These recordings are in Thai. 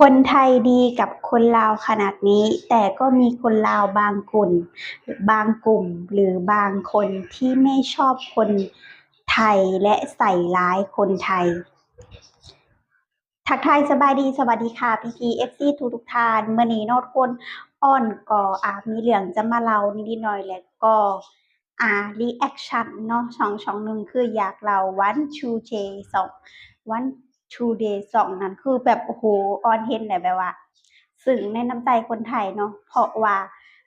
คนไทยดีกับคนลาวขนาดนี้ แต่ก็มีคนลาวบางกลุ่มบางกลุ่มหรือบางคนที่ไม่ชอบคนไทยและใส่ร้ายคนไทย ทักทายสบายดีสวัสดีค่ะพี่พีเอฟซีทุกทุกท่านเมื่อนี้นอดคนอ้อนก็อ่ามีเรื่องจะมาเล่านิดหน่อยแล้วก็อ่ารีแอคชั่นเนาะช่องช่องหนึ่งคืออยากเล่า one two day สอง one two day สองนั้นคือแบบโอ้โหออนเห็นแล้วแบบว่าซึ้งในน้ำใจคนไทยเนาะเพราะว่า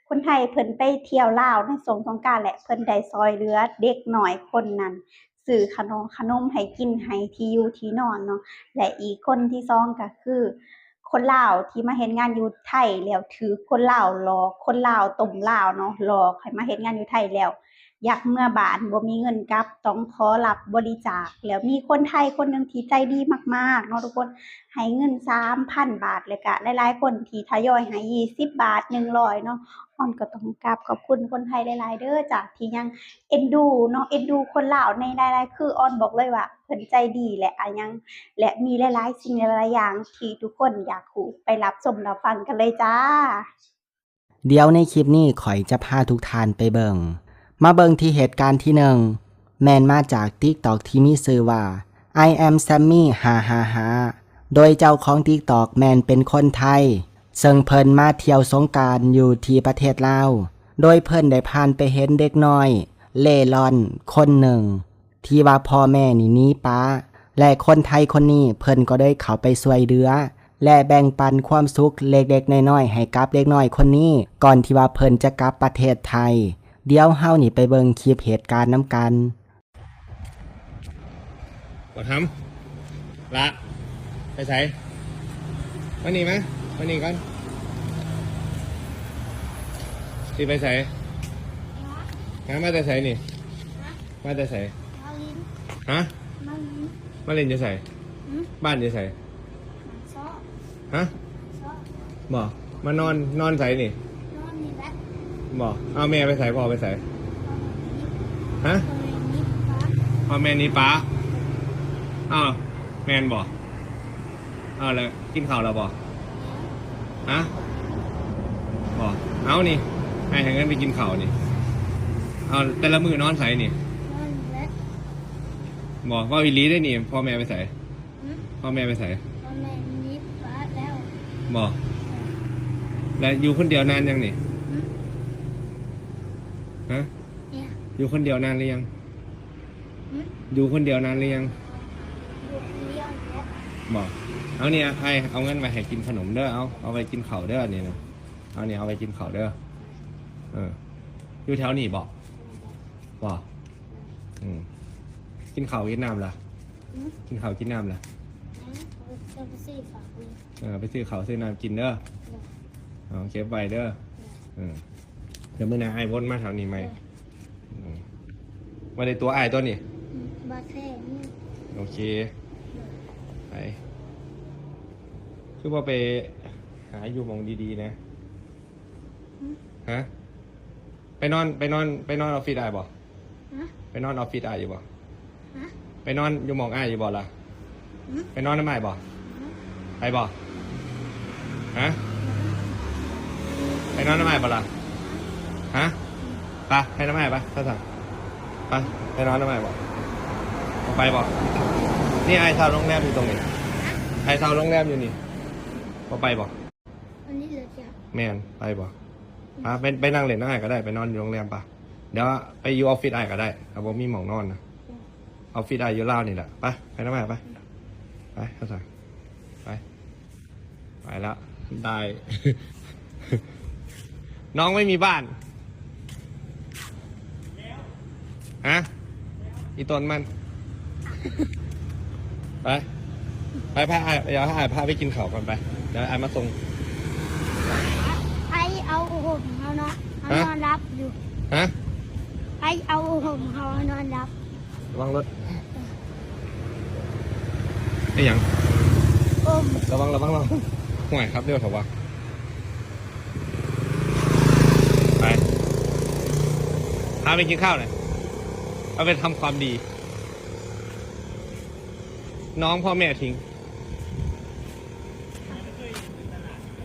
คนไทยเพิ่นไปเที่ยวลาวในสงสงกานต์แหละเพิ่นได้ซอยเหลือเด็กหน้อยคนนั้นซื้อขนมขนมให้กินให้ที่อยู่ที่นอนเนาะและอีกคนที่สองก็คือ คนลาวที่มาเฮ็ดงานอยู่ไทยแล้วถือคนลาวหลอกคนลาวต้มลาวเนาะหลอกให้มาเฮ็ดงานอยู่ไทยแล้วอยากเมื่อบานบ่มีเงินกับต้องขอรับบริจาค แล้วมีคนไทยคนหนึ่งที่ใจดีมากๆเนาะทุกคนให้เงิน3,000บาทเลยก็หลายๆคนที่ทยอยให้20บบาท100เนาะอ้อนก็ต้องกราบขอบคุณคนไทยหลายๆเด้อจ้ะที่ยังเอ็นดูเนาะเอ็นดูคนลาวในหลายๆคืออ้อนบอกเลยว่าเพิ่นใจดีและอะยังและมีหลายๆสิ่งหลายๆอย่างที่ทุกคนอยากรู้ไปรับชมรับฟังกันเลยจ้า เดี๋ยวในคลิปนี้ข่อยจะพาทุกท่านไปเบิ่ง มาเบิงที่เหตุการณ์ที่หนึ่งแมนมาจาก TikTok ที่มีชื่อว่า I am Sammy ฮ่าฮ่าฮ่าโดยเจ้าของ TikTok แมนเป็นคนไทย ซึ่งเพิ่นมาเที่ยวสงการอยู่ที่ประเทศลาว โดยเพิ่นได้ผ่านไปเห็นเด็กน้อย เล่ร่อน คนหนึ่ง ที่ว่าพ่อแม่นี่หนี้ป้า และคนไทยคนนี้เพิ่นก็ได้เข้าไปช่วยเหลือและแบ่งปันความสุขเล็กๆน้อยๆให้กับเด็กน้อยคนนี้ ก่อนที่ว่าเพิ่นจะกลับประเทศไทย เดี๋ยวเฮานี่ไปเบิ่งคลิปเหตุการณ์น้ำกันกดทำละไปใส่มานี่ไหมมานี่ก่อนสิไปใส่งานมาแต่ใส่นี่ มาแต่ใส่มาลิ้นฮะมาลิ้นมาเล่นจะใส่หืมบ้านจะใส่ซอฮะซอบอกมานอนนอนใส่นี่นอนนี่แหละ บอกเอาแม่ไปใส่พ่อไปใส่ฮะทำไมนิดฟ้าพ่อแม่นี่ป้าอ้าวแมนบอกอ้าวแล้วกินข้าวแล้วบอกฮะบอกเอานี่ให้ให้เงินไปกินข้าวนี่เอาแต่ละมือนอนใส่นี่นอนนี่แหละบอกว่าอีหลีได้นี่พ่อแม่ไปใส่หืมพ่อแม่ไปใส่ทำไมนิดฟ้าแล้วบอกแล้วอยู่คนเดียวนานยังนี่หืม ฮะเนี่ยอยู่คนเดียวนานหรือยังหืม อยู่คนเดียวนานหรือยัง อยู่คนเดียวนี่แหละบอกเอาเนี่ยไอเอาเงินมาให้กินขนมเด้อเอาเอาไปกินข้าวเด้อนี่นะเอาเนี่ยเอาไปกินข้าวเด้อเอออยู่แถวนี่บอกบอกอืมกินข้าวกินน้ำล่ะหืมกินข้าวกินน้ำล่ะหืมจะไปซื้อฝากเลย เออไปซื้อข้าวซื้อน้ำกินเด้อเอาเก็บไว้เด้อเออเดี๋ยวมื่อหนาไอ้วนมาแถวนี้ไหมอืมมาในตัวไอ้ตัวนี่หืมบาแท้นี่โอเคไปคือว่าไปหาอยู่หมองดีๆนะหืมฮะไปนอนไปนอนไปนอนออฟฟิศได้บ่ฮะไปนอนออฟฟิศได้อยู่บ่ฮะไปนอนอยู่หมองอ้ายอยู่บ่ล่ะหืมไปนอนน้ำไม้บ่ไปบ่ฮะไปนอนน้ำไม้บ่ล่ะ ฮะไปไปน้ำไม้ไปท่าสั่งไปไปนอนน้ำไม้บ่เอาไปบ่นี่ไอ้เช่าโรงแรมอยู่ตรงนี้ไอ้เช่าโรงแรมอยู่นี่พอไปบ่วันนี้เหลือจะแม่นไปบ่อะไปไปนั่งเล่นนั่งไอ้ก็ได้ไปนอนอยู่โรงแรมปะเดี๋ยวไปอยู่ออฟฟิศไอ้ก็ได้เอาบ่มีหมองนอนนะออฟฟิศไอ้อยู่ลาวนี่แหละไปไปน้ำไม้ไปไปท่าสั่งไปไปแล้วได้ น้องไม่มีบ้าน ฮะ อีตนมัน ไป ไปพาไอ้เดี๋ยวให้ไอ้พาไปกินข้าวก่อนไป เดี๋ยวไอ้มาส่ง ไอเอาห่มเขาเนาะเขาฮะนอนรับอยู่ฮะ ไอเอาห่มเขานอนรับระวังรถไอ้หยังอมระวังระวังระวังห่วยครับเรียกว่าเถอะวะไปพาไปกินข้าวหน่อย เอาไปทำความดี น้องพ่อแม่ทิ้ง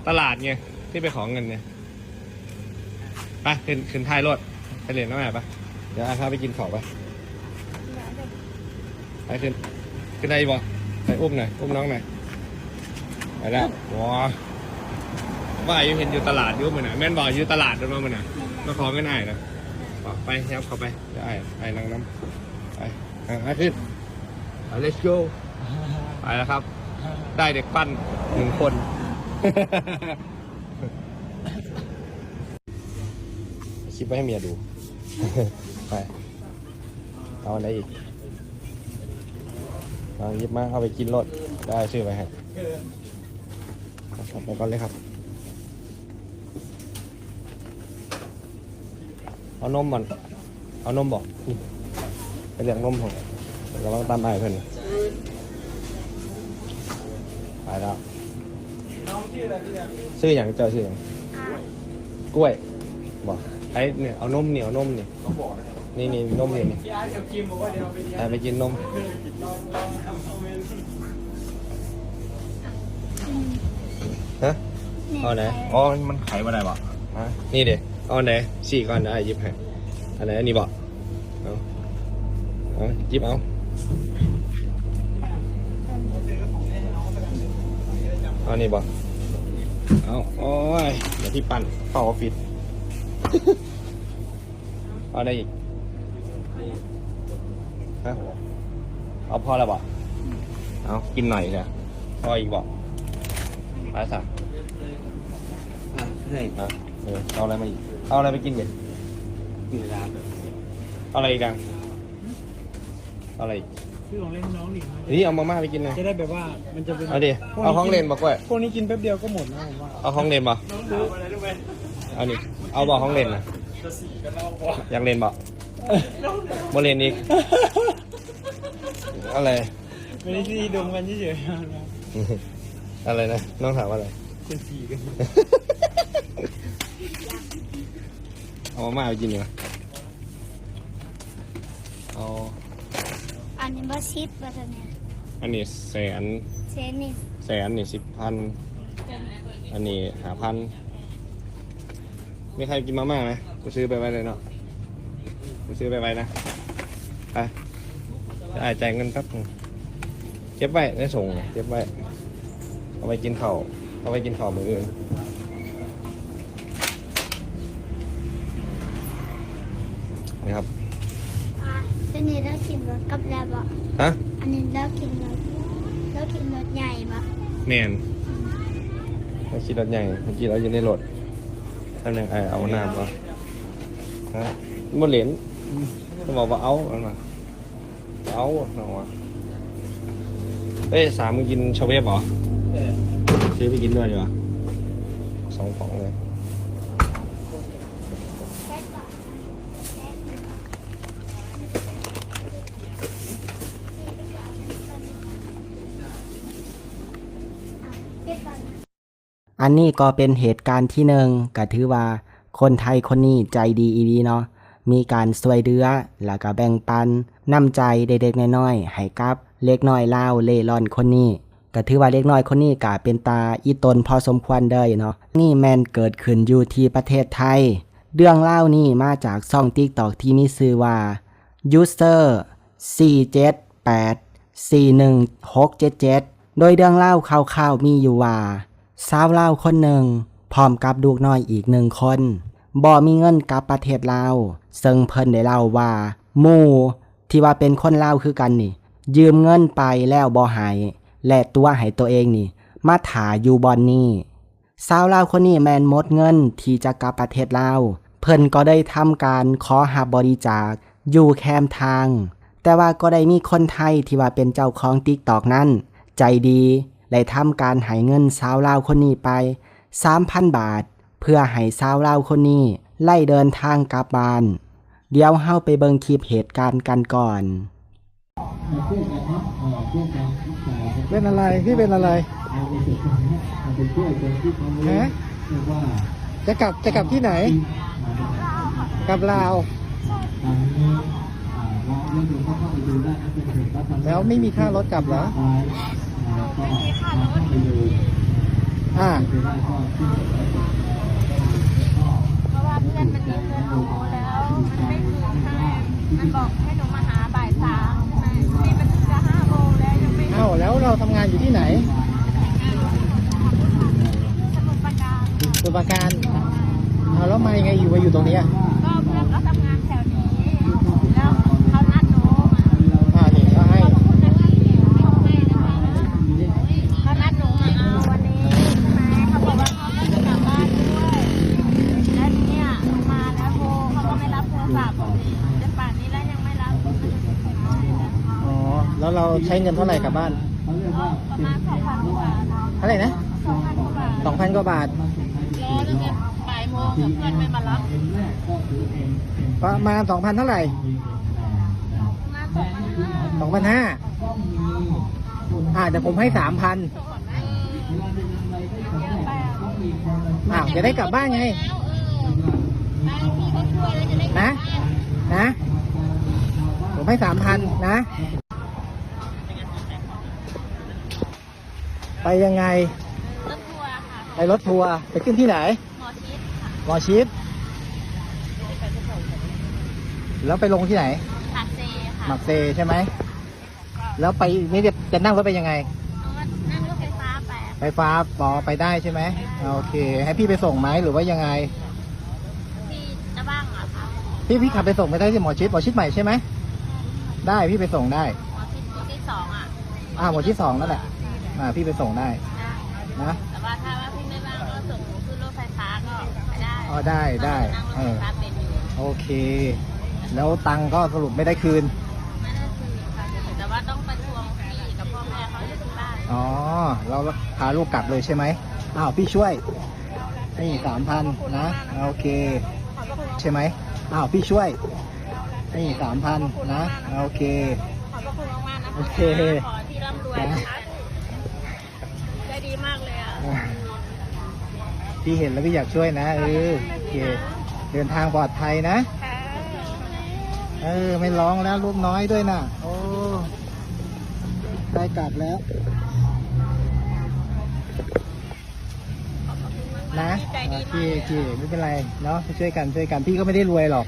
ตลาดไงที่ไปของเงินเนี่ยไปขึ้นขึ้นท้ายรถไปเรียนน้ำแม่ปะเดี๋ยวอาพาไปกินข้าวไปไปขึ้นขึ้นได้บ่ไปอุ้มหน่อยอุ้มน้องหน่อยไปแล้วว้าว่าอยู่เห็นอยู่ตลาดอยู่มันน่ะแม่นบอกอยู่ตลาดด้วยมั้งเหมือนน่ะมาขอเงินอ้นะ ไปยับเข้าไปเดี๋ยวอ้ายไอ้นั่งน้ำไปอะไปขึ้นไป let's go ไปแล้วครับ ได้เด็กปั้นหนึ่งคนคลิปไว้ให้เมียดู ไป เอาอะไรอีกเอาหยิบมาเอาไปกินรถได้ชื่อไปให้ครับไปก่อนเลยครับ เอานมมันเอานมบอกนี่ไปเรียกนมผมระวังตามไอ้ายเพื่อนไปแล้วชื่ออย่างเจ้าชื่ออย่างกล้วยบอกไอ้เนี่ยเอานมเนี่ยเอานมเนี่ยนี่นี่นมเนี่ยนี่ไปไปกินนมฮะเอาไหนอ๋อมันไขมาได้บ่ฮะนี่เด็ เอาไหนสี่ก้อนได้หยิบให้อันไหนอันนี้บ่เอาเอาหยิบเอาเอานี่บ่เอาโอ้ยเดี๋ยวพี่ปั่นเข้าออฟฟิศเอาได้อีกฮะเอาพอแล้วบ่เอากินหน่อยเลยพออีกบ่ไปสักเฮ้ยนะเออเอาอะไรมาอีก เอาอะไรไปกินเด็ดกินร้านเอาอะไรอีกดังเอาอะไรอีกซื้อของเล่นน้องหนิงนี่เอามาม่าไปกินหนะจะได้แบบว่ามันจะเป็นเอาดิเอาห้องเล่นบอกว่าพวกนี้กินแป๊บเดียวก็หมดนะผมว่าเอาห้องเล่นบ่เอานี่เอาบอกห้องเล่นนะอยากเล่นบ่บ่เล่นอีกอะไรไม่ได้ที่ดมกันเฉยๆนะอะไรนะน้องถามว่าอะไรจะสีกัน เอามาม่าไปกินดีกว่าเอาอันนี้บ่ซิดบ่ทำเนี่ยอันนี้แสนเซนนี่แสนนี่สิบพันอันนี้หาพันมีใครกินมาม่าไหมกูซื้อไปไว้เลยเนาะกูซื้อไปไว้นะไปจะอายจ่ายเงินแป๊บนึงเก็บไว้ได้ส่งเก็บไว้เอาไปกินข้าวเอาไปกินข้าวมืออื่น นะครับอะอันนี้เรากินรถกับแล้วบ่ฮะอันนี้เรากินรถเรากินรถใหญ่บ่แมนเราขี่รถใหญ่เมื่อกี้เราอยู่ในรถทำยังไงเอาน้ำวะฮะมันเหรียญต้องบอกว่าเอาเอามาเอาหน่อวะเอ้ยสามมึงกินชาเวฟเหรอซื้อไปกินด้วยดีกว่าสองของเลย อันนี้ก็เป็นเหตุการณ์ที่หนึ่งก็ถือว่า คนไทยคนนี้ใจดีอีดีเนาะมีการสวยเดือแล้วก็แบ่งปันน้ำใจเด็กๆน้อยๆให้กับเล็กน้อยเล่าเล่ร่อนคนนี้ก็ถือว่าเล็กน้อยคนนี้ก็เป็นตาอีตนพอสมควรเด้เนาะนี่แมนเกิดขึ้นอยู่ที่ประเทศไทย เรื่องเล่านี่มาจากซ่องติ๊กตอกที่มีชื่อว่า user 478 41677 โดยเรื่องเล่าข่าวๆมีอยู่ว่า สาวลาวคนหนึ่งพร้อมกับลูกน้อยอีกหนึ่งคนบ่มีเงินกลับประเทศลาวซึ่งเพิ่นได้เล่าว่าหมู่ที่ว่าเป็นคนลาวคือกันนี่ ยืมเงินไปแล้วบ่หายและตัวให้ตัวเองนี่ มาถาอยู่บอนนี่สาวลาวคนนี้แมนมดเงินที่จะกลับประเทศลาวเพิ่นก็ได้ทำการขอหาบริจาคอยู่แคมทาง แต่ว่าก็ได้มีคนไทยที่ว่าเป็นเจ้าของติ๊กตอกนั้น ใจดี ได้ทำการให้เงินสาวลาวคนนี้ไป 3,000 บาท เพื่อให้สาวลาวคนนี้ไล่เดินทางกลับบ้าน เดี๋ยวเฮาไปเบิ่งคลิปเหตุการณ์กันก่อนเป็นอะไรพี่เป็นอะไรฮะจะกลับจะกลับที่ไหน กลับลาวแล้วไม่มีค่ารถกลับเหรอ ไม่มีค่ารถอ่า เพราะว่าเพื่อนมันยืมเงินหนูแล้ว มันไม่คืนให้มันบอกให้หนูมาหาบ่ายสามใช่ไหมนี่มันจะห้าโมงแล้วยังไม่เอ้าแล้วเราทำงานอยู่ที่ไหนสมุดประการสมุทรปราการเอาแล้วมายังไงอยู่มาอยู่ตรงเนี้ยก็เพื่อนก็ทำงานแถวนี้ แล้วเขานัดหนู อ่านี่ก็ให้ เขานัดหนูมาเอาวันนี้ใช่ไหมเขาบอกว่าเขาจะกลับบ้านด้วย แล้วทีเนี่ยหนูมาแล้วโทรเขาก็ไม่รับโทรศัพท์จนป่านนี้แล้วยังไม่รับ อ๋อ แล้วเราใช้เงินเท่าไหร่กลับบ้าน ก็ประมาณสองพันกว่าบาทเท่าไหร่นะสองพันกว่าบาทสองพันกว่าบาทรอตั้งแต่บ่ายโมงกับเพื่อนไม่มารับประมาณสองพันเท่าไหร่งานสองพันห้าสองพันห้าอ่าเดี๋ยวผมให้สามพันเยอะไปอะอ่าจะได้กลับบ้านไง แล้วเออบางทีเขาช่วยแล้วจะได้กลับนะ บ้าน นะ ผมให้สามพันนะ ไปยังไง รถทัวร์ค่ะไปรถทัวร์ไปขึ้นที่ไหน หมอชิดค่ะหมอชิด แล้วไปลงที่ไหนหาเซค่ะหมักเซใช่ไหม แล้วไปนี่จะจะนั่งรถไปยังไง เอาว่านั่งรถไฟฟ้าไปอะไฟฟ้าปอไปได้ใช่ไหมโอเค ให้พี่ไปส่งไหมหรือว่ายังไง ที่จะบ้างเหรอคะพี่พี่ขับไปส่งไม่ได้ที่หมอชิดหมอชิดใหม่ใช่ไหมได้พี่ไปส่งได้ หมอชิดตัวที่สองอะ อ่าหมอชิดสองนั่นแหละ อ่าพี่ไปส่งได้ได้นะ แต่ว่าถ้าว่าพี่ไม่ว่างก็ส่งหนูขึ้นรถไฟฟ้าก็ไปได้อ๋อได้ได้นั่งรถเอไฟอ ฟ้าเป็นอยู่โอเค แล้วตังค์ก็สรุปไม่ได้คืน ไม่ได้คือค่ะแต่ว่าต้องไปทวงพี่กับพ่อแม่เขาอยู่ที่บ้านอ๋อ เราพาลูกกลับเลยใช่ไหมอ้าวพี่ช่วย นี่สามพันนะ โอเค ใช่ไหมอ้าวพี่ช่วย นี่สามพันนะ โอเค ขอบพระคุณมากๆนะคะโอเคขอที่ร่ำรวยนะคะใจดีมากเลยอะ พี่เห็นแล้วพี่อยากช่วยนะเออโอเคเดินทางปลอดภัยนะ เออ ไม่ร้องแล้วลูกน้อยด้วยนะโอ้ได้กลับแล้ว นะโอเคโอเคไม่เป็นไรเนาะช่วยกันช่วยกันพี่ก็ไม่ได้รวยหรอก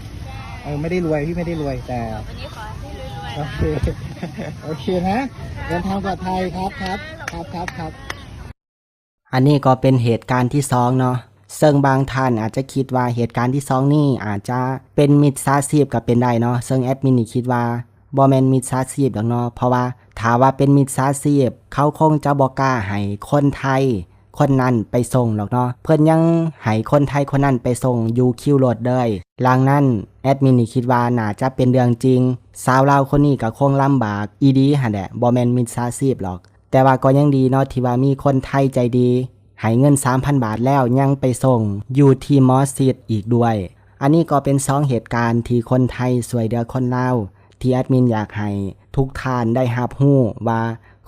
เออไม่ได้รวยพี่ไม่ได้รวยแต่วันนี้ขอให้พี่รวยๆโอนะเคโอเคนะเดินทางปลอดภัยครับครับครับครับครับ อันนี้ก็เป็นเหตุการณ์ที่สองเนาะซึ่งบางท่านอาจจะคิดว่าเหตุการณ์ที่สองนี่อาจจะเป็นมิจฉาชีพกับเป็นได้เนาะซึ่งแอดมินนี่คิดว่าบ่แมนมิจฉาชีพดอกเนาะเพราะว่าถ้าว่าเป็นมิจฉาชีพเขาคงจะบ่กล้าให้คนไทย คนนั้นไปส่งหรอกเนาะเพื่อนยังให้คนไทยคนนั้นไปส่งยูคิวรถเลยหลังนั้นแอดมินนี่คิดว่าน่าจะเป็นเรื่องจริง สาวลาคนนี้ก็คงลำบากอีดีหั่นแหละบ่แมนมิจฉาชีพหรอก แต่ว่าก็ยังดีเนาะที่ว่ามีคนไทยใจดีให้เงิน 3,000 บาทแล้วยังไปส่งอยู่ที่มอสซิดอีกด้วย อันนี้ก็เป็นสองเหตุการณ์ที่คนไทยสวยเดือคนลาวที่แอดมินอยากให้ทุกท่านได้รับรู้ว่า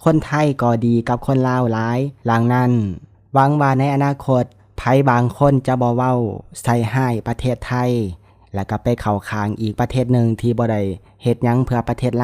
คนไทยก็ดีกับคนลาวหลายหลังนั้นหวังว่าในอนาคตไผบางคนจะบ่เว้าใส่ให้ประเทศไทย แล้วก็ไปเข้าข้างอีกประเทศหนึ่งที่บ่ได้เฮ็ดหยังเพื่อประเทศลาว